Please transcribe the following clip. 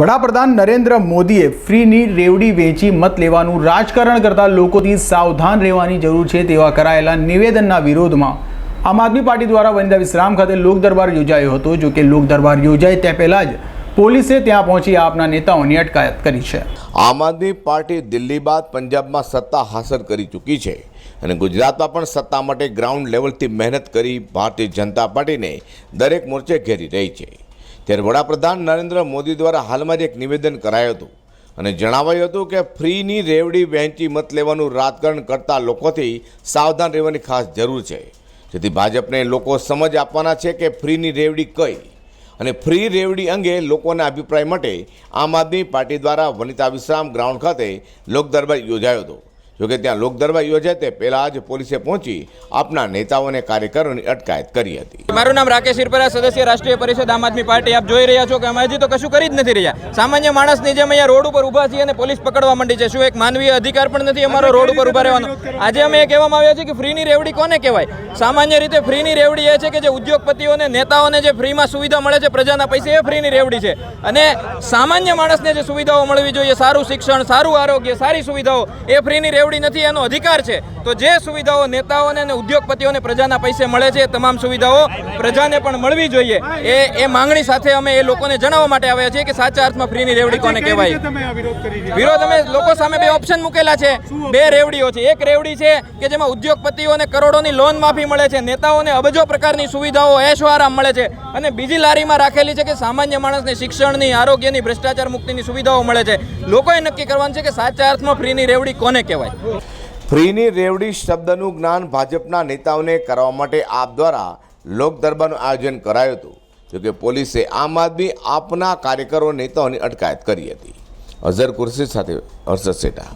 વડાપ્રધાન નરેન્દ્ર મોદીએ ફ્રીની રેવડી વેચી મત લેવાનું રાજકારણ કરતા લોકોથી સાવધાન રહેવાની જરૂર છે તેવા કરાયેલા નિવેદનના વિરોધમાં આમ આદમી પાર્ટી દ્વારા વનિતા વિશ્રામ ખાતે લોકદરબાર યોજાયો હતો. જો કે લોક દરબાર યોજાય તે પહેલાં જ પોલીસે ત્યાં પહોંચી આપના નેતાઓની અટકાયત કરી છે. આમ આદમી પાર્ટી દિલ્હી બાદ પંજાબમાં સત્તા હાંસલ કરી ચૂકી છે અને ગુજરાતમાં પણ સત્તા માટે ગ્રાઉન્ડ લેવલથી મહેનત કરી ભારતીય જનતા પાર્ટીને દરેક મોરચે ઘેરી રહી છે. ત્યારે વડાપ્રધાન નરેન્દ્ર મોદી દ્વારા હાલમાં જ એક નિવેદન કરાયું હતું. અને જણાવાયું હતું કે ફ્રીની રેવડી વહેંચી મત લેવાનું રાજકારણ કરતા લોકોથી સાવધાન રહેવાની ખાસ જરૂર છે. જેથી ભાજપને લોકો સમજ આપવાના છે કે ફ્રીની રેવડી કઈ અને ફ્રી રેવડી અંગે લોકોના અભિપ્રાય માટે આમ આદમી પાર્ટી દ્વારા વનિતા વિશ્રામ ગ્રાઉન્ડ ખાતે લોકદરબાર યોજાયો હતો. જોકે ત્યાં લોકદરબાર યોજાય તે પહેલાં જ પોલીસે પહોંચી આપના નેતાઓને કાર્યકરોની અટકાયત કરી હતી. મારું નામ રાકેશ ઇરપરા સદસ્ય રાષ્ટ્રીય પરિષદ આમ આદમી પાર્ટી. આપ જોઈ રહ્યા છો કે અમે હજી તો કશું કરી જ નથી રહ્યા. સામાન્ય માણસની જેમ અહીંયા રોડ ઉપર ઊભા છીએ અને પોલીસ પકડવા માંડી છે. શું એક માનવીય અધિકાર પણ નથી અમારો રોડ ઉપર ઊભા રહેવાનો? આજે અમે એ કહેવામાં આવ્યા છે કે ફ્રીની રેવડી કોને કહેવાય? સામાન્ય રીતે ફ્રીની રેવડી એ છે કે જે ઉદ્યોગપતિઓને નેતાઓને જે ફ્રીમાં સુવિધા મળે છે પ્રજાના પૈસે એ ફ્રીની રેવડી છે. અને સામાન્ય માણસને જે સુવિધાઓ મળવી જોઈએ સારું શિક્ષણ સારું આરોગ્ય સારી સુવિધાઓ એ ફ્રીની રેવડી નથી એનો અધિકાર છે. તો જે સુવિધાઓ નેતાઓને અને ઉદ્યોગપતિઓને પ્રજાના પૈસે મળે છે તમામ સુવિધાઓ પ્રજાને પણ મળવી જોઈએ. એ એ માંગણી સાથે અમે એ લોકોને જણાવવા માટે આવ્યા છીએ કે સાચા અર્થમાં ફ્રીની રેવડી કોને કહેવાય? વિરોધ અમે લોકો સામે બે ઓપ્શન મૂકેલા છે. બે રેવડીઓ છે. એક રેવડી છે કે જેમાં ઉદ્યોગપતિઓને કરોડોની લોન માફી મળે છે નેતાઓને અબજો પ્રકારની સુવિધાઓ એશો આરામ મળે છે અને બીજી લારીમાં રાખેલી છે કે સામાન્ય માણસને શિક્ષણની આરોગ્યની ભ્રષ્ટાચાર મુક્તિની સુવિધાઓ મળે છે. લોકોએ નક્કી કરવાનું છે કે સાચા અર્થમાં ફ્રીની રેવડી કોને કહેવાય? ફ્રીની રેવડી શબ્દનું જ્ઞાન ભાજપના નેતાઓને કરવા માટે આપ દ્વારા લોક દરબારનું આયોજન કરાયું હતું. જોકે પોલીસે આમ આદમી આપના કાર્યકરો નેતાઓની અટકાયત કરી હતી. અઝર કુરશી સાથે હર્ષદ સેઠા